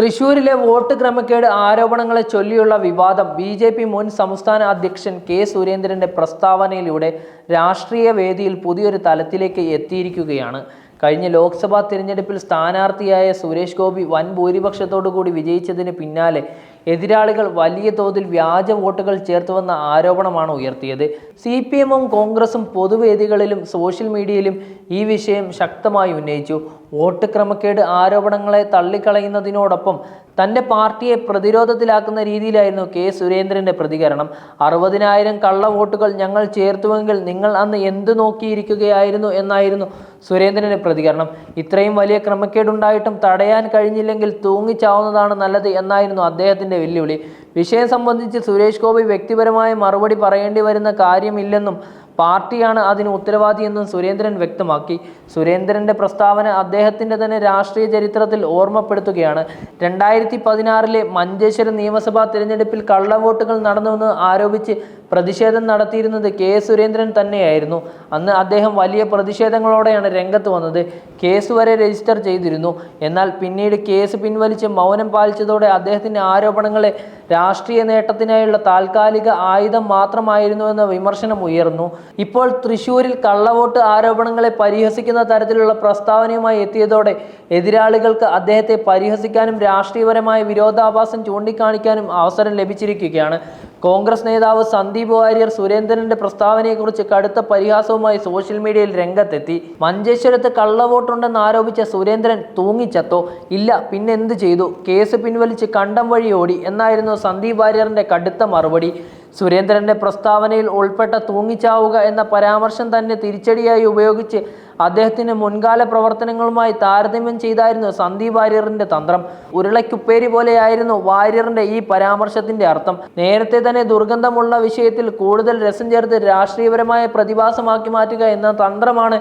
തൃശൂരിലെ വോട്ട് ക്രമക്കേട് ആരോപണങ്ങളെ ചൊല്ലിയുള്ള വിവാദം ബി ജെ പി മുൻ സംസ്ഥാന അധ്യക്ഷൻ കെ സുരേന്ദ്രന്റെ പ്രസ്താവനയിലൂടെ രാഷ്ട്രീയ വേദിയിൽ പുതിയൊരു തലത്തിലേക്ക് എത്തിയിരിക്കുകയാണ്. കഴിഞ്ഞ ലോക്സഭാ തിരഞ്ഞെടുപ്പിൽ സ്ഥാനാർത്ഥിയായ സുരേഷ് ഗോപി വൻ ഭൂരിപക്ഷത്തോടു കൂടി വിജയിച്ചതിന് പിന്നാലെ എതിരാളികൾ വലിയ തോതിൽ വ്യാജ വോട്ടുകൾ ചേർത്തുവെന്ന ആരോപണമാണ് ഉയർത്തിയത്. സി പി എമ്മും കോൺഗ്രസും പൊതുവേദികളിലും സോഷ്യൽ മീഡിയയിലും ഈ വിഷയം ശക്തമായി ഉന്നയിച്ചു. വോട്ട് ക്രമക്കേട് ആരോപണങ്ങളെ തള്ളിക്കളയുന്നതിനോടൊപ്പം തന്റെ പാർട്ടിയെ പ്രതിരോധത്തിലാക്കുന്ന രീതിയിലായിരുന്നു കെ സുരേന്ദ്രന്റെ പ്രതികരണം. അറുപതിനായിരം കള്ള വോട്ടുകൾ ഞങ്ങൾ ചേർത്തുവെങ്കിൽ നിങ്ങൾ അന്ന് എന്ത് നോക്കിയിരിക്കുകയായിരുന്നു എന്നായിരുന്നു സുരേന്ദ്രന്റെ പ്രതികരണം. ഇത്രയും വലിയ ക്രമക്കേടുണ്ടായിട്ടും തടയാൻ കഴിഞ്ഞില്ലെങ്കിൽ തൂങ്ങിച്ചാവുന്നതാണ് നല്ലത് എന്നായിരുന്നു അദ്ദേഹത്തിന്റെ വെല്ലുവിളി. വിഷയം സംബന്ധിച്ച് സുരേഷ് ഗോപി വ്യക്തിപരമായ മറുപടി പറയേണ്ടി വരുന്ന കാര്യമില്ലെന്നും പാർട്ടിയാണ് അതിന് ഉത്തരവാദിയെന്നും സുരേന്ദ്രൻ വ്യക്തമാക്കി. സുരേന്ദ്രന്റെ പ്രസ്താവന അദ്ദേഹത്തിന്റെ തന്നെ രാഷ്ട്രീയ ചരിത്രത്തിൽ ഓർമ്മപ്പെടുത്തുകയാണ്. രണ്ടായിരത്തി പതിനാറിലെ മഞ്ചേശ്വരം നിയമസഭാ തിരഞ്ഞെടുപ്പിൽ കള്ളവോട്ടുകൾ നടന്നുവെന്ന് ആരോപിച്ച് പ്രതിഷേധം നടത്തിയിരുന്നത് കെ സുരേന്ദ്രൻ തന്നെയായിരുന്നു. അന്ന് അദ്ദേഹം വലിയ പ്രതിഷേധങ്ങളോടെയാണ് രംഗത്ത് വന്നത്. കേസ് വരെ രജിസ്റ്റർ ചെയ്തിരുന്നു. എന്നാൽ പിന്നീട് കേസ് പിൻവലിച്ച് മൗനം പാലിച്ചതോടെ അദ്ദേഹത്തിന്റെ ആരോപണങ്ങളെ രാഷ്ട്രീയ നേട്ടത്തിനായുള്ള താൽക്കാലിക ആയുധം മാത്രമായിരുന്നു എന്ന വിമർശനം ഉയർന്നു. ഇപ്പോൾ തൃശൂരിൽ കള്ളവോട്ട് ആരോപണങ്ങളെ പരിഹസിക്കുന്ന തരത്തിലുള്ള പ്രസ്താവനയുമായി എത്തിയതോടെ എതിരാളികൾക്ക് അദ്ദേഹത്തെ പരിഹസിക്കാനും രാഷ്ട്രീയപരമായ വിരോധാഭാസം ചൂണ്ടിക്കാണിക്കാനും അവസരം ലഭിച്ചിരിക്കുകയാണ്. കോൺഗ്രസ് നേതാവ് സന്ദീപ് വാര്യർ സുരേന്ദ്രന്റെ പ്രസ്താവനയെക്കുറിച്ച് കടുത്ത പരിഹാസവുമായി സോഷ്യൽ മീഡിയയിൽ രംഗത്തെത്തി. മഞ്ചേശ്വരത്ത് കള്ളവോട്ടുണ്ടെന്ന് ആരോപിച്ച സുരേന്ദ്രൻ തൂങ്ങിച്ചത്തോ ഇല്ല പിന്നെന്ത് ചെയ്തു? കേസ് പിൻവലിച്ച് കണ്ടം വഴി ഓടി എന്നായിരുന്നു സന്ദീപ് വാര്യറിന്റെ കടുത്ത മറുപടി. സുരേന്ദ്രന്റെ പ്രസ്താവനയിൽ ഉൾപ്പെട്ട തൂങ്ങിച്ചാവുക എന്ന പരാമർശം തന്നെ തിരിച്ചടിയായി ഉപയോഗിച്ച് അദ്ദേഹത്തിന് മുൻകാല പ്രവർത്തനങ്ങളുമായി താരതമ്യം ചെയ്തായിരുന്നു സന്ദീപ് വാര്യറിന്റെ തന്ത്രം. ഉരുളയ്ക്കുപ്പേരി പോലെയായിരുന്നു വാര്യറിന്റെ ഈ പരാമർശത്തിന്റെ അർത്ഥം. നേരത്തെ തന്നെ ദുർഗന്ധമുള്ള വിഷയത്തിൽ കൂടുതൽ രസം ചേർത്ത് രാഷ്ട്രീയപരമായ പ്രതിഭാസമാക്കി മാറ്റുക എന്ന തന്ത്രമാണ്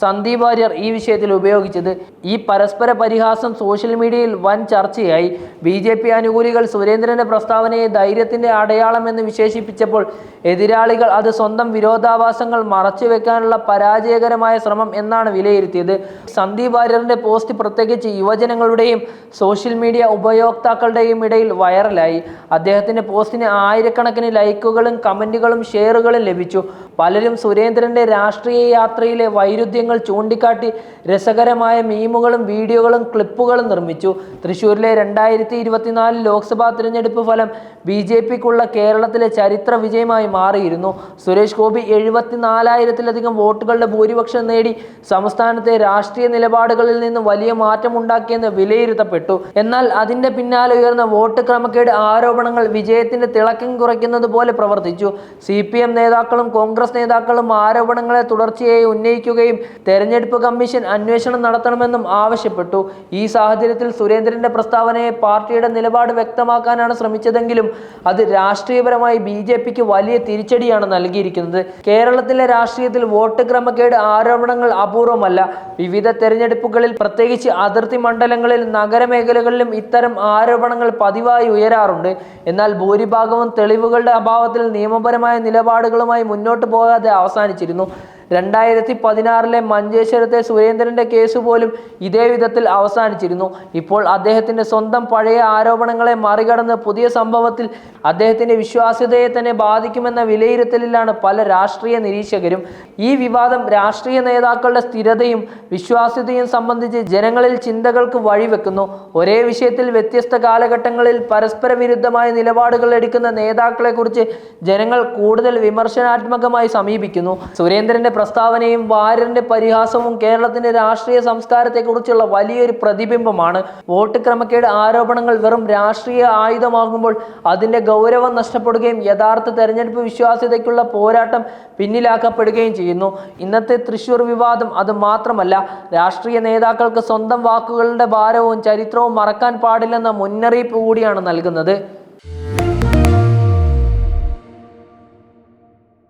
സന്ദീപ് വാര്യർ ഈ വിഷയത്തിൽ ഉപയോഗിച്ചത് ഈ പരസ്പര പരിഹാസം സോഷ്യൽ മീഡിയയിൽ വൻ ചർച്ചയായി. ബി ജെ പി അനുകൂലികൾ സുരേന്ദ്രന്റെ പ്രസ്താവനയെ ധൈര്യത്തിന്റെ അടയാളമെന്ന് വിശേഷിപ്പിച്ചപ്പോൾ എതിരാളികൾ അത് സ്വന്തം വിരോധാഭാസങ്ങൾ മറച്ചുവെക്കാനുള്ള പരാജയകരമായ ശ്രമം എന്നാണ് വിലയിരുത്തിയത്. സന്ദീപ് വാര്യറിന്റെ പോസ്റ്റ് പ്രത്യേകിച്ച് യുവജനങ്ങളുടെയും സോഷ്യൽ മീഡിയ ഉപയോക്താക്കളുടെയും ഇടയിൽ വൈറലായി. അദ്ദേഹത്തിന്റെ പോസ്റ്റിന് ആയിരക്കണക്കിന് ലൈക്കുകളും കമന്റുകളും ഷെയറുകളും ലഭിച്ചു. പലരും സുരേന്ദ്രന്റെ രാഷ്ട്രീയ യാത്രയിലെ വൈരുദ്ധ്യങ്ങൾ ചൂണ്ടിക്കാട്ടി രസകരമായ മീമുകളും വീഡിയോകളും ക്ലിപ്പുകളും നിർമ്മിച്ചു. തൃശ്ശൂരിലെ രണ്ടായിരത്തി ഇരുപത്തിനാല് ലോക്സഭാ തിരഞ്ഞെടുപ്പ് ഫലം ബി ജെ പിക്കുള്ള കേരളത്തിലെ ചരിത്ര വിജയമായി മാറിയിരുന്നു. സുരേഷ് ഗോപി എഴുപത്തിനാലായിരത്തിലധികം വോട്ടുകളുടെ ഭൂരിപക്ഷം നേടി സംസ്ഥാനത്തെ രാഷ്ട്രീയ നിലപാടുകളിൽ നിന്ന് വലിയ മാറ്റമുണ്ടാക്കിയെന്ന് വിലയിരുത്തപ്പെട്ടു. എന്നാൽ അതിന്റെ പിന്നാലെ ഉയർന്ന വോട്ട് ക്രമക്കേട് ആരോപണങ്ങൾ വിജയത്തിന്റെ തിളക്കം കുറയ്ക്കുന്നത് പോലെ പ്രവർത്തിച്ചു. സി നേതാക്കളും കോൺഗ്രസ് നേതാക്കളും ആരോപണങ്ങളെ തുടർച്ചയായി ഉന്നയിക്കുകയും തെരഞ്ഞെടുപ്പ് കമ്മീഷൻ അന്വേഷണം നടത്തണമെന്നും ആവശ്യപ്പെട്ടു. ഈ സാഹചര്യത്തിൽ സുരേന്ദ്രന്റെ പ്രസ്താവനയെ പാർട്ടിയുടെ നിലപാട് വ്യക്തമാക്കാനാണ് ശ്രമിച്ചതെങ്കിലും അത് രാഷ്ട്രീയപരമായി ബി ജെ പിക്ക് വലിയ തിരിച്ചടിയാണ് നൽകിയിരിക്കുന്നത്. കേരളത്തിലെ രാഷ്ട്രീയത്തിൽ വോട്ട് ക്രമക്കേട് ആരോപണങ്ങൾ അപൂർവമല്ല. വിവിധ തെരഞ്ഞെടുപ്പുകളിൽ പ്രത്യേകിച്ച് അതിർത്തി മണ്ഡലങ്ങളിൽ നഗരമേഖലകളിലും ഇത്തരം ആരോപണങ്ങൾ പതിവായി ഉയരാറുണ്ട്. എന്നാൽ ഭൂരിഭാഗവും തെളിവുകളുടെ അഭാവത്തിൽ നിയമപരമായ നിലപാടുകളുമായി മുന്നോട്ട് പോകാതെ അവസാനിച്ചിരുന്നു. രണ്ടായിരത്തി പതിനാറിലെ മഞ്ചേശ്വരത്തെ സുരേന്ദ്രന്റെ കേസ് പോലും ഇതേ വിധത്തിൽ അവസാനിച്ചിരുന്നു. ഇപ്പോൾ അദ്ദേഹത്തിന്റെ സ്വന്തം പഴയ ആരോപണങ്ങളെ മറികടന്ന് പുതിയ സംഭവത്തിൽ അദ്ദേഹത്തിന്റെ വിശ്വാസ്യതയെ തന്നെ ബാധിക്കുമെന്ന വിലയിരുത്തലിലാണ് പല രാഷ്ട്രീയ നിരീക്ഷകരും. ഈ വിവാദം രാഷ്ട്രീയ നേതാക്കളുടെ സ്ഥിരതയും വിശ്വാസ്യതയും സംബന്ധിച്ച് ജനങ്ങളിൽ ചിന്തകൾക്ക് വഴിവെക്കുന്നു. ഒരേ വിഷയത്തിൽ വ്യത്യസ്ത കാലഘട്ടങ്ങളിൽ പരസ്പര വിരുദ്ധമായ നിലപാടുകൾ എടുക്കുന്ന നേതാക്കളെക്കുറിച്ച് ജനങ്ങൾ കൂടുതൽ വിമർശനാത്മകമായി സമീപിക്കുന്നു. സുരേന്ദ്രന്റെ പ്രസ്താവനയും വാര്യറിന്റെ പരിഹാസവും കേരളത്തിന്റെ രാഷ്ട്രീയ സംസ്കാരത്തെക്കുറിച്ചുള്ള വലിയൊരു പ്രതിബിംബമാണ്. വോട്ട് ക്രമക്കേട് ആരോപണങ്ങൾ വെറും രാഷ്ട്രീയ ആയുധമാകുമ്പോൾ അതിന്റെ ഗൗരവം നഷ്ടപ്പെടുകയും യഥാർത്ഥ തെരഞ്ഞെടുപ്പ് വിശ്വാസ്യതയ്ക്കുള്ള പോരാട്ടം പിന്നിലാക്കപ്പെടുകയും ചെയ്യുന്നു. ഇന്നത്തെ തൃശൂർ വിവാദം അത് മാത്രമല്ല. രാഷ്ട്രീയ നേതാക്കൾക്ക് സ്വന്തം വാക്കുകളുടെ ഭാരവും ചരിത്രവും മറക്കാൻ പാടില്ലെന്ന മുന്നറിയിപ്പ് കൂടിയാണ് നൽകുന്നത്.